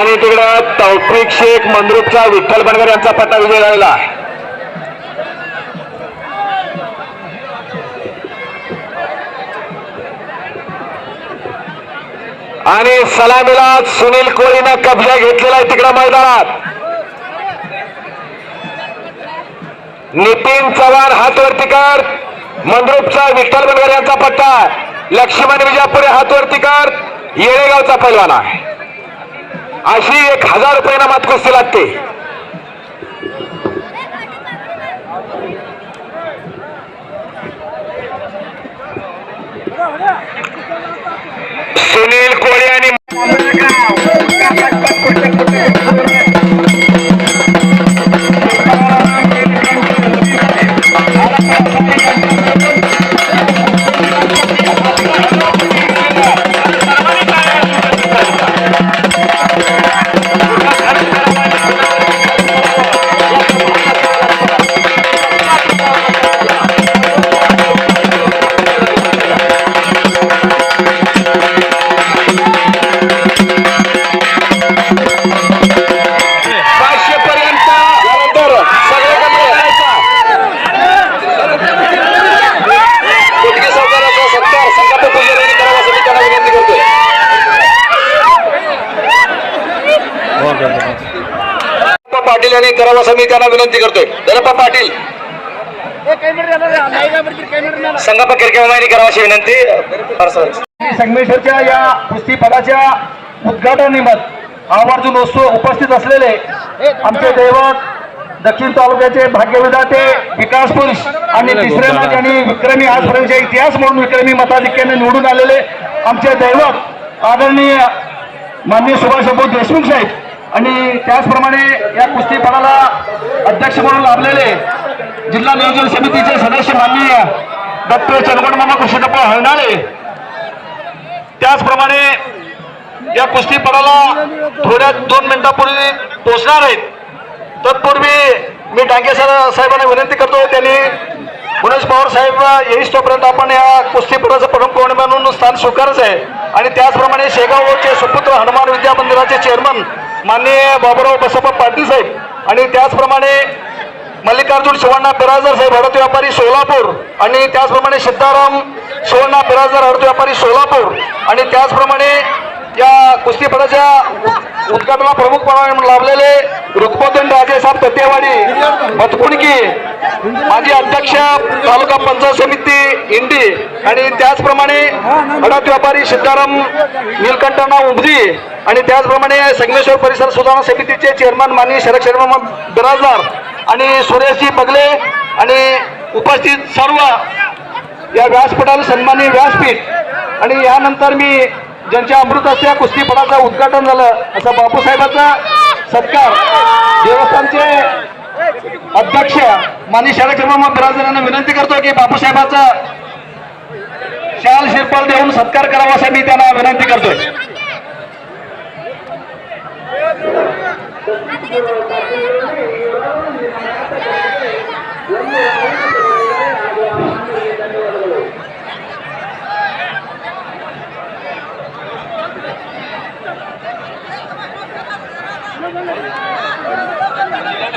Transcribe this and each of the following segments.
आणि तिकडं तौफिक शेख मंद्रुपचा विठ्ठल बनगर यांचा पट्टा विजय झालेला आणि सलामीला सुनील कोळीनं कब्जा घेतलेला आहे तिकडं मैदानात. नितीन चव्हाण हातवरती कर. मंद्रुपचा विठ्ठल बनगर यांचा पट्टा. लक्ष्मण विजापुरे हातवरती कर. येळेगावचा पैलवान आहे. अशी एक हजार रुपये नामात कुस्ती लागते. सुनील कोळी आणि करावं असं मी त्यांना विनंती करतोय. दलप्पा पाटील. संगप्पा किरकेमा यांनी करावं अशी विनंती. संगमेश्वरच्या या कुस्तीपदाच्या उद्घाटनानिमित्त आवर्जून उत्सव उपस्थित असलेले आमचे दैवत दक्षिण तालुक्याचे भाग्यविधाते विकास पुरुष आणि तिसऱ्यांदा त्यांनी विक्रमी आजपर्यंतच्या इतिहास म्हणून विक्रमी मताधिक्याने निवडून आलेले आमचे दैवत आदरणीय माननीय सुभाषबाबू देशमुख साहेब. आणि त्याचप्रमाणे या कुस्तीपणाला अध्यक्ष म्हणून लाभलेले जिल्हा नियोजन समितीचे सदस्य माननीय डॉक्टर चंद्रगड मामा कृष्णप्पा हळनाळे त्याचप्रमाणे या कुस्तीपणाला थोड्या दोन मिनिटापूर्वी पोचणार आहेत. तत्पूर्वी मी डांगे सर साहेबांना विनंती करतो त्यांनी मनोज पवार साहेब येईस तोपर्यंत आपण या कुस्तीपुराचं प्रमुख पाहुणे म्हणून स्थान स्वीकारच आहे. आणि त्याचप्रमाणे शेगावचे सुपुत्र हनुमान विद्या मंदिराचे चेअरमन माननीय बाबुराव बसप्पा पाटील साहेब आणि त्याचप्रमाणे मल्लिकार्जुन शिवण्णा बिराजदार साहेब हडत व्यापारी सोलापूर आणि त्याचप्रमाणे सिद्धाराम शिवण्णा बिराजदार हडत व्यापारी सोलापूर आणि त्याचप्रमाणे या कुस्तीपदाच्या उद्घाटनाला प्रमुख पाहुणे म्हणून लाभलेले रुक्मोदन राजेसाहेब ततेवाडी मतकुणकी माजी अध्यक्ष तालुका पंचायत समिती इंडी आणि त्याचप्रमाणे हडत व्यापारी सिद्धाराम नीलकंठना उमजी आणि त्याचप्रमाणे संगमेश्वर परिसर सुधारणा समितीचे चेअरमन माननीय शरद शर्मा बिराजदार आणि सुरेशजी बगले आणि उपस्थित सर्व या व्यासपीठाला सन्माननीय व्यासपीठ. आणि यानंतर मी ज्यांच्या अमृत असल्या कुस्तीपणाचं उद्घाटन झालं असा बापूसाहेबाचा सत्कार. देवस्थानचे अध्यक्ष माननीय शाळा शर्मा बिराजदार यांना विनंती करतो की बापूसाहेबाचा शाल शिरपाल देऊन सत्कार करावा असं मी त्यांना विनंती करतोय.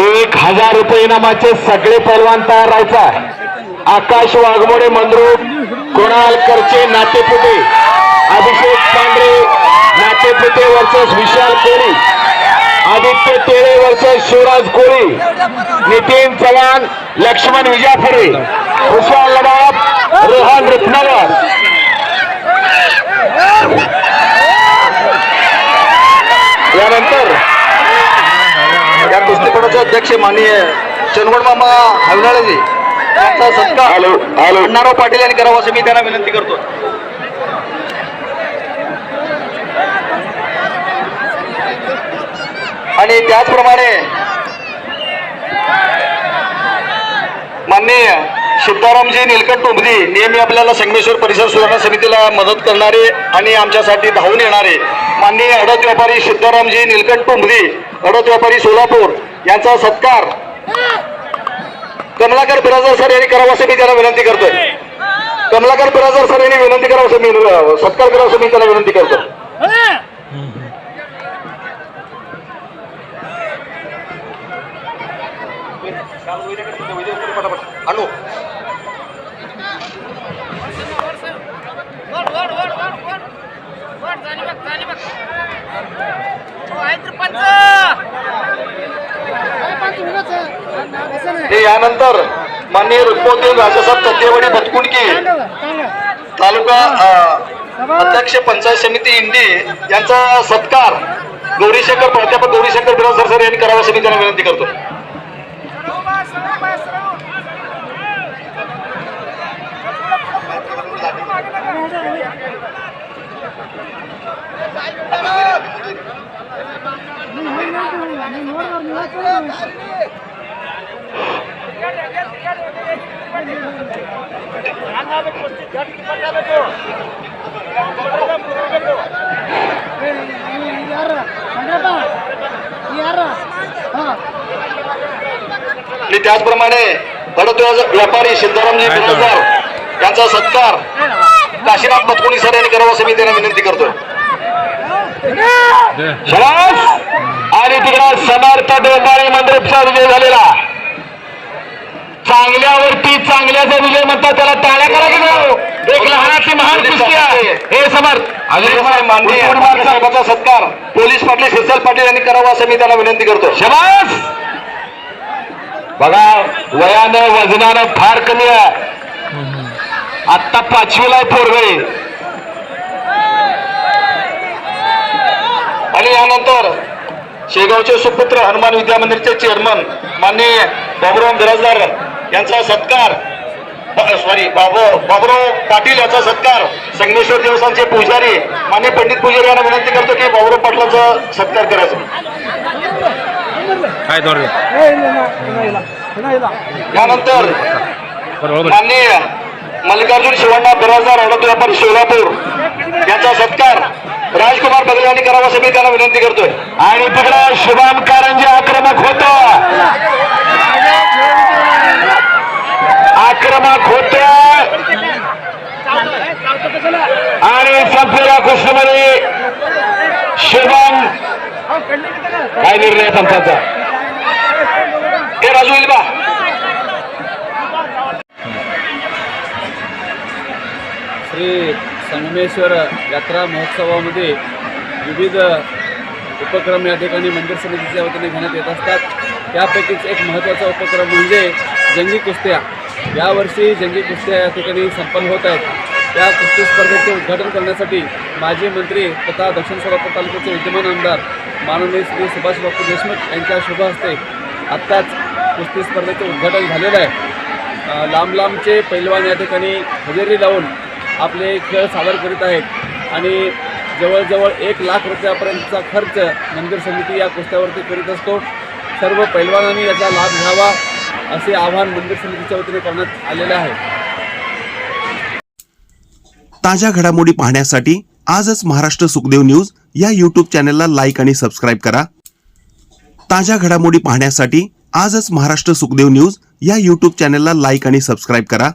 एक हजार रुपये इनामाचे सगळे पैलवान तयार राहायचा. आकाश वाघमोडे मंद्रूप कुणाल करचे नातेपुते अभिषेक पांढरे नातेपुते वर्सेस विशाल कोळी आदित्य तेरे वर्सेस शिवराज कोळी नितीन चव्हाण लक्ष्मण विजापुरे विशाल लबाब रोहन रुपनगर यानंतर कुस्तीपदाचे अध्यक्ष माननीय चंदगड मामा हवनाळेजी यांचा सत्कार अण्णाराव पाटील यांनी करावा असं मी त्यांना विनंती करतो. आणि त्याचप्रमाणे माननीय सिद्धारामजी निलकंठ टोंबदी नेहमी आपल्याला संगमेश्वर परिसर सुधारणा समितीला मदत करणारे आणि आमच्यासाठी धावून येणारे माननीय अडत व्यापारी सिद्धारामजी निलकंठ टोंबदी अडत व्यापारी सोलापूर यांचा सत्कार कमलाकर बिराजदार सर यांनी करावा असं मी त्यांना विनंती करतोय. कमलाकर बिराजदार सर यांनी विनंती करावं असं मी सत्कार करावा असं मी त्यांना विनंती करतो आणू वर वर वर वर वर वर झाली बघ झाली बघ हो आहे तर पंच त्यानंतर माननीय रुक्मोद्योग राजासाहेब तत्तेवाडी बतकुंडकी तालुका अध्यक्ष पंचायत समिती इंडी यांचा सत्कार गौरीशंकर प्राध्यापक गौरीशंकर बिराजदार सर यांनी करावा असं मी त्यांना विनंती करतो. आणि त्याचप्रमाणे बडोद व्यापारी सिद्धारामजी बिराजदार यांचा सत्कार काशीनाथ बतकुणी सर यांनी करावा त्यांना विनंती करतो आणि तिकडा समर्थ डोंबारी मंदिरचा विजय झालेला. चांगल्याचा विजय म्हणतात त्याला टाळ्या करा की जाऊ एक लहानाची महान कुस्ती आहे. हे समर्थ. माननीय साहेबांचा सत्कार. पोलीस पाटील शिरसाल पाटील यांनी करावा असं मी त्यांना विनंती करतो. शबास! बघा वयानं वजनानं फार कमी आहे. आत्ता पाचवीला पोरगळे आणि यानंतर शेगावचे सुपुत्र हनुमान विद्या मंदिरचे चेअरमन माननीय बाबुराव बिराजदार यांचा सत्कार. सॉरी बाबू बाबुराव पाटील यांचा सत्कार संगमेश्वर देवस्थानचे पुजारी माननीय पंडित पुजारी यांना विनंती करतो की बाबुराव पाटलांचा सत्कार करायचा. काय धोरण? यानंतर बरोबर माननीय मल्लिकार्जुन शिवण्णा बिराजदार हडद व्यापारी सोलापूर यांचा सत्कार राजकुमार बगल यांनी करावा असं मी त्यांना विनंती करतोय. आणि तिकडं शुभम कारंजे आक्रमक होत. आक्रमक होत्या. आणि संपलेल्या कृष्णमध्ये शुभम. काय निर्णय आहे ते राजू येईल बा. श्री संगमेश्वर यात्रा महोत्सवामध्ये विविध उपक्रम या ठिकाणी मंदिर समितीच्या वतीने घेण्यात येत असतात. त्यापैकीच एक महत्त्वाचा उपक्रम म्हणजे जंगी कुस्त्या. यावर्षी जंगी कुस्त्या या ठिकाणी संपन्न होत आहेत. त्या कुस्ती स्पर्धेचे उद्घाटन करण्यासाठी माजी मंत्री तथा दक्षिण सोलापूर तालुक्याचे विद्यमान आमदार माननीय श्री सुभाष बापू देशमुख यांच्या शुभ हस्ते आत्ताच कुस्ती स्पर्धेचे उद्घाटन झालेलं आहे. लांब लांबचे पैलवान या ठिकाणी हजेरी लावून आपले खेळ सादर करीत आहेत आणि जवळजवळ एक लाख रुपयापर्यंतचा खर्च मंदिर समिती या कुस्त्यावरती करीत असतो. सर्व पैलवानांनी याचा लाभ घ्यावा. असे आवाहन मंदिर समितीच्या वतीने करण्यात आलेले आहे. ताज्या घडामोडी पाहण्यासाठी आजच महाराष्ट्र सुखदेव न्यूज या यूट्यूब चॅनलला लाईक आणि सबस्क्राईब करा. ताज्या घडामोडी पाहण्यासाठी आजच महाराष्ट्र सुखदेव न्यूज या यूट्यूब चॅनलला लाईक आणि सबस्क्राईब करा.